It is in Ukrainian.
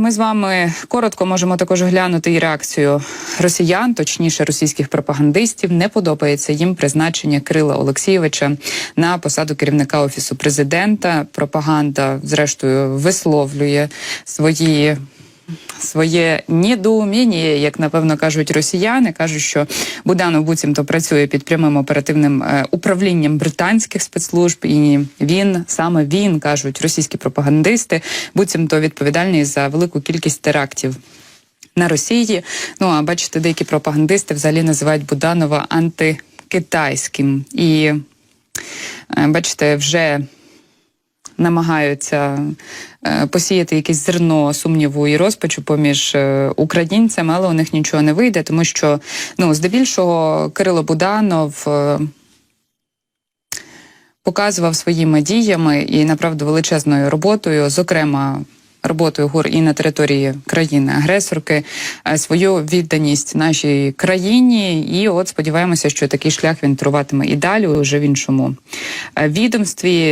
Ми з вами коротко можемо також глянути і реакцію росіян, точніше російських пропагандистів. Не подобається їм призначення Крила Олексійовича на посаду керівника офісу президента. Пропаганда, зрештою, висловлює свої. Своє недоуміння, як напевно кажуть росіяни, кажуть, що Буданов буцімто працює під прямим оперативним е, управлінням британських спецслужб, і він саме він кажуть російські пропагандисти, буцімто відповідальний за велику кількість терактів на Росії. Ну а бачите, деякі пропагандисти взагалі називають Буданова антикитайським. І е, бачите, вже намагаються е, посіяти якесь зерно сумніву і розпачу поміж е, українцями, але у них нічого не вийде, тому що ну здебільшого Кирило Буданов. е, Показував своїми діями і направду величезною роботою, зокрема роботою ГУР і на території країни-агресорки, свою відданість нашій країні. І от сподіваємося, що такий шлях він триватиме і далі, уже в іншому відомстві.